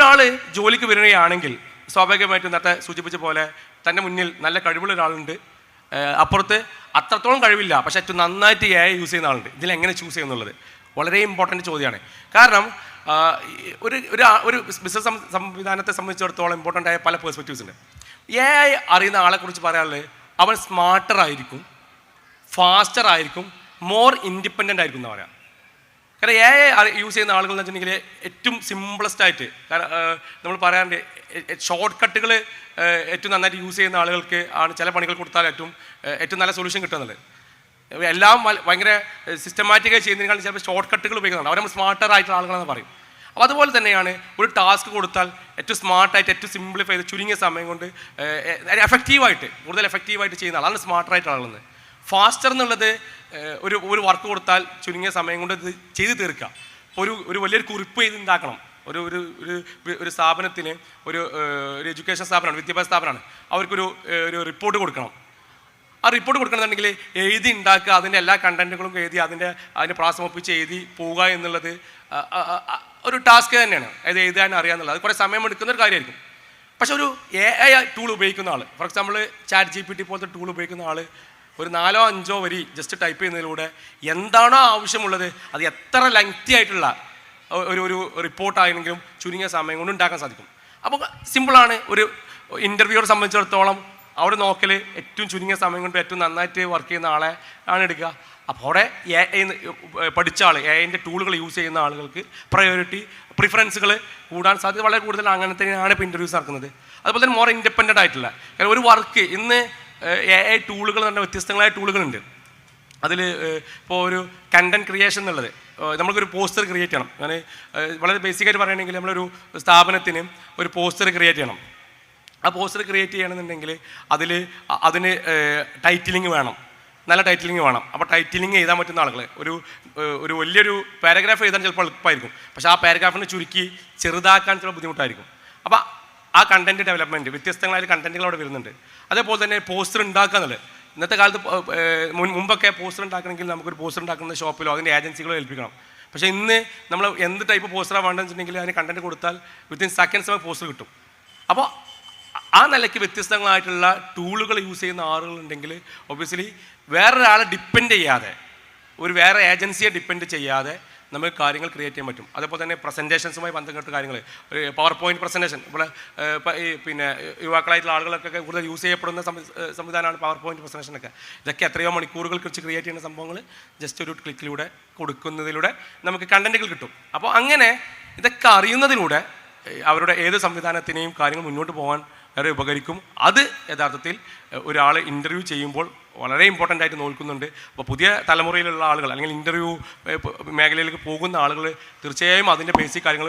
ഒരാൾ ജോലിക്ക് വരികയാണെങ്കിൽ സ്വാഭാവികമായിട്ടും നേരത്തെ സൂചിപ്പിച്ച പോലെ തന്റെ മുന്നിൽ നല്ല കഴിവുള്ള ഒരാളുണ്ട്. അപ്പുറത്ത് അത്രത്തോളം കഴിവില്ല. പക്ഷേ ഏറ്റവും നന്നായിട്ട് എ യൂസ് ചെയ്യുന്ന ആളുണ്ട്. ഇതിലെങ്ങനെ ചൂസ് ചെയ്യുന്നുള്ളത് വളരെ ഇമ്പോർട്ടന്റ് ചോദ്യമാണ്. കാരണം ഒരു ഒരു ഒരു ബിസിനസ് സംവിധാനത്തെ സംബന്ധിച്ചിടത്തോളം ഇമ്പോർട്ടന്റ് ആയ പല പേഴ്സ്പെക്റ്റീവ്സ് ഉണ്ട്. എ ഐ അറിയുന്ന ആളെക്കുറിച്ച് പറയാനുള്ളത് അവൻ സ്മാർട്ടർ ആയിരിക്കും ഫാസ്റ്റർ ആയിരിക്കും മോർ ഇൻഡിപെൻഡന്റ് ആയിരിക്കും എന്ന് പറയാം. കാരണം എ യൂസ് ചെയ്യുന്ന ആളുകൾ എന്ന് വെച്ചിട്ടുണ്ടെങ്കിൽ ഏറ്റവും സിമ്പിളസ്റ്റ് ആയിട്ട് കാരണം നമ്മൾ പറയാറുണ്ട് ഷോർട്ട് കട്ടുകൾ ഏറ്റവും നന്നായിട്ട് യൂസ് ചെയ്യുന്ന ആളുകൾക്ക് ആണ് ചില പണികൾ കൊടുത്താൽ ഏറ്റവും ഏറ്റവും നല്ല സൊല്യൂഷൻ കിട്ടുന്നത് എല്ലാം ഭയങ്കര സിസ്റ്റമാറ്റിക്കായി ചെയ്യുന്നതിനേക്കാൾ ചിലപ്പോൾ ഷോർട്ട് കട്ടുകൾ ഉപയോഗിക്കുന്നുണ്ട് അവർ സ്മാർട്ടർ ആയിട്ടുള്ള ആളുകളെന്ന് പറയും. അപ്പോൾ അതുപോലെ തന്നെയാണ് ഒരു ടാസ്ക് കൊടുത്താൽ ഏറ്റവും സ്മാർട്ടായിട്ട് ഏറ്റവും സിംപ്ലിഫൈ ചെയ്ത് ചുരുങ്ങിയ സമയം കൊണ്ട് എഫക്റ്റീവായിട്ട് കൂടുതൽ എഫക്റ്റീവായിട്ട് ചെയ്യുന്ന ആളാണ് സ്മാർട്ടർ ആയിട്ടുള്ള ആളെന്ന്. ഫാസ്റ്റർ എന്നുള്ളത് ഒരു ഒരു വർക്ക് കൊടുത്താൽ ചുരുങ്ങിയ സമയം കൊണ്ട് ഇത് ചെയ്ത് തീർക്കുക. ഒരു ഒരു വലിയൊരു കുറിപ്പ് ചെയ്ത് ഉണ്ടാക്കണം ഒരു ഒരു ഒരു ഒരു സ്ഥാപനത്തിന് ഒരു ഒരു എഡ്യൂക്കേഷൻ സ്ഥാപനമാണ് വിദ്യാഭ്യാസ സ്ഥാപനമാണ്. അവർക്കൊരു ഒരു റിപ്പോർട്ട് കൊടുക്കണം. ആ റിപ്പോർട്ട് കൊടുക്കണമെന്നുണ്ടെങ്കിൽ എഴുതി ഉണ്ടാക്കുക അതിന്റെ എല്ലാ കണ്ടന്റുകളും എഴുതി അതിന്റെ അതിന്റെ പ്രാസമൊപ്പിച്ച് എഴുതി പോവുക എന്നുള്ളത് ഒരു ടാസ്ക് തന്നെയാണ്. അത് എഴുതാൻ അറിയാന്നുള്ളത് അത് കുറേ സമയം എടുക്കുന്ന ഒരു കാര്യമായിരിക്കും. പക്ഷെ ഒരു എ ഐ ടൂൾ ഉപയോഗിക്കുന്ന ആൾ for example chat G P T പോലത്തെ ടൂൾ ഉപയോഗിക്കുന്ന ആൾ ഒരു നാലോ അഞ്ചോ വരി ജസ്റ്റ് ടൈപ്പ് ചെയ്യുന്നതിലൂടെ എന്താണോ ആവശ്യമുള്ളത് അത് എത്ര ലെങ്തി ആയിട്ടുള്ള ഒരു ഒരു റിപ്പോർട്ടായെങ്കിലും ചുരുങ്ങിയ സമയം കൊണ്ട് ഉണ്ടാക്കാൻ സാധിക്കും. അപ്പോൾ സിമ്പിളാണ് ഒരു ഇന്റർവ്യൂറെ സംബന്ധിച്ചിടത്തോളം അവിടെ നോക്കൽ ഏറ്റവും ചുരുങ്ങിയ സമയം കൊണ്ട് ഏറ്റവും നന്നായിട്ട് വർക്ക് ചെയ്യുന്ന ആളെ ആണ് എടുക്കുക. അപ്പോൾ അവിടെ എ ഐ പഠിച്ച ആൾ എ ഐന്റെ ടൂളുകൾ യൂസ് ചെയ്യുന്ന ആളുകൾക്ക് പ്രയോറിറ്റി പ്രിഫറൻസുകൾ കൂടാൻ സാധ്യത വളരെ കൂടുതൽ അങ്ങനെ തന്നെയാണ് ഇപ്പോൾ ഇന്റർവ്യൂസ് നടക്കുന്നത്. അതുപോലെ തന്നെ മോർ ഇൻഡിപെൻഡന്റ് ആയിട്ടുള്ള ഒരു വർക്ക് ഇന്ന് എ ഐ ടൂളുകൾ പറഞ്ഞാൽ വ്യത്യസ്തങ്ങളായ ടൂളുകളുണ്ട്. അതിൽ ഇപ്പോൾ ഒരു കണ്ടന്റ് ക്രിയേഷൻ എന്നുള്ളത് നമ്മൾക്കൊരു പോസ്റ്റർ ക്രിയേറ്റ് ചെയ്യണം. ഞാൻ വളരെ ബേസിക്കായിട്ട് പറയുകയാണെങ്കിൽ നമ്മളൊരു സ്ഥാപനത്തിന് ഒരു പോസ്റ്റർ ക്രിയേറ്റ് ചെയ്യണം. ആ പോസ്റ്റർ ക്രിയേറ്റ് ചെയ്യണമെന്നുണ്ടെങ്കിൽ അതിൽ അതിന് ടൈറ്റിലിംഗ് വേണം. നല്ല ടൈറ്റിലിംഗ് വേണം. അപ്പോൾ ടൈറ്റിലിംഗ് എഴുതാൻ പറ്റുന്ന ആളുകൾ ഒരു ഒരു വലിയൊരു പാരഗ്രാഫ് എഴുതാൻ ചിലപ്പോൾ എളുപ്പമായിരിക്കും. പക്ഷേ ആ പാരഗ്രാഫിനെ ചുരുക്കി ചെറുതാക്കാൻ ചില ബുദ്ധിമുട്ടായിരിക്കും. അപ്പോൾ ആ കണ്ടന്റ് ഡെവലപ്മെന്റ് വ്യത്യസ്തങ്ങളായ കണ്ടന്റുകൾ അവിടെ വരുന്നുണ്ട്. അതേപോലെ തന്നെ പോസ്റ്റർ ഉണ്ടാക്കുക എന്നുള്ളത്. ഇന്നത്തെ കാലത്ത് മുൻ- മുമ്പൊക്കെ പോസ്റ്റർ ഉണ്ടാക്കണമെങ്കിൽ നമുക്കൊരു പോസ്റ്റർ ഉണ്ടാക്കുന്ന ഷോപ്പിലോ അതിന്റെ ഏജൻസികളോ ഏൽപ്പിക്കണം. പക്ഷേ ഇന്ന് നമ്മൾ എന്ത് ടൈപ്പ് പോസ്റ്ററാണ് വേണ്ടതെന്ന് വെച്ചിട്ടുണ്ടെങ്കിൽ അതിന് കണ്ടന്റ് കൊടുത്താൽ വിത്തിൻ സെക്കൻഡ്സ് പോസ്റ്റർ കിട്ടും. അപ്പോൾ ആ നിലയ്ക്ക് വ്യത്യസ്തങ്ങളായിട്ടുള്ള ടൂളുകൾ യൂസ് ചെയ്യുന്ന ആളുകളുണ്ടെങ്കിൽ ഒബ്വിയസ്ലി വേറൊരാളെ ഡിപ്പെൻഡ് ചെയ്യാതെ ഒരു വേറെ ഏജൻസിയെ ഡിപ്പെൻഡ് ചെയ്യാതെ നമുക്ക് കാര്യങ്ങൾ ക്രിയേറ്റ് ചെയ്യാൻ പറ്റും. അതേപോലെ തന്നെ പ്രസന്റേഷൻസുമായി ബന്ധപ്പെട്ട കാര്യങ്ങൾ. ഒരു പവർ പോയിന്റ് പ്രസന്റേഷൻ ഇവിടെ പിന്നെ യുവാക്കളായിട്ടുള്ള ആളുകളൊക്കെ കൂടുതൽ യൂസ് ചെയ്യപ്പെടുന്ന സംവിധാനമാണ് പവർ പോയിന്റ് പ്രസന്റേഷനൊക്കെ ഇതൊക്കെ എത്രയോ മണിക്കൂറുകൾ കുറിച്ച് ക്രിയേറ്റ് ചെയ്യുന്ന സംഭവങ്ങൾ ജസ്റ്റ് ഒരു ക്ലിക്കിലൂടെ കൊടുക്കുന്നതിലൂടെ നമുക്ക് കണ്ടന്റുകൾ കിട്ടും. അപ്പോൾ അങ്ങനെ ഇതൊക്കെ അറിയുന്നതിലൂടെ അവരുടെ ഏത് സംവിധാനത്തിനെയും കാര്യങ്ങൾ മുന്നോട്ട് പോകാൻ വളരെ ഉപകരിക്കും. അത് യഥാർത്ഥത്തിൽ ഒരാൾ ഇന്റർവ്യൂ ചെയ്യുമ്പോൾ വളരെ ഇമ്പോർട്ടന്റ് ആയിട്ട് നോക്കുന്നുണ്ട് അപ്പോൾ പുതിയ തലമുറയിലുള്ള ആളുകൾ അല്ലെങ്കിൽ ഇന്റർവ്യൂ മേഖലയിലേക്ക് പോകുന്ന ആളുകൾ തീർച്ചയായും അതിന്റെ ബേസിക് കാര്യങ്ങൾ